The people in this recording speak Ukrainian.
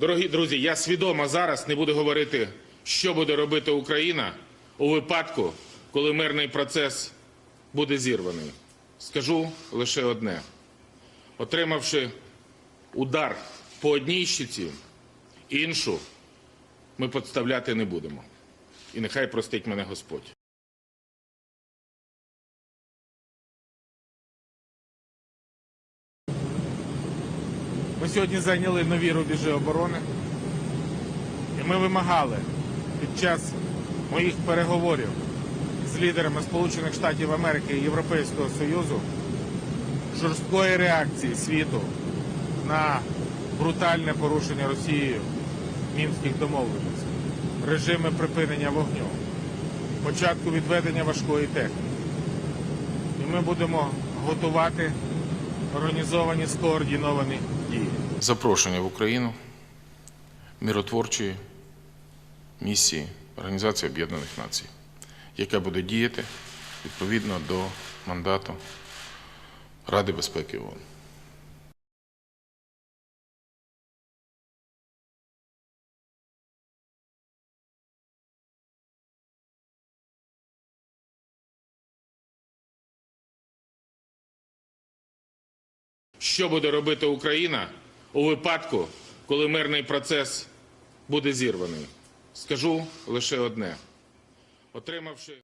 Дорогі друзі, я свідомо зараз не буду говорити, що буде робити Україна у випадку, коли мирний процес буде зірваний. Скажу лише одне: отримавши удар по одній щиці, іншу ми підставляти не будемо. І нехай простить мене Господь. Ми сьогодні зайняли нові рубежі оборони, і ми вимагали під час моїх переговорів з лідерами Сполучених Штатів Америки і Європейського Союзу жорсткої реакції світу на брутальне порушення Росією мінських домовленостей, режими припинення вогню, початку відведення важкої техніки. І ми будемо готувати організовані скоординовані дії. Запрошення в Україну миротворчої місії Організації Об'єднаних Націй, яка буде діяти відповідно до мандату Ради безпеки ООН. Що буде робити Україна у випадку, коли мирний процес буде зірваний? Скажу лише одне: отримавши.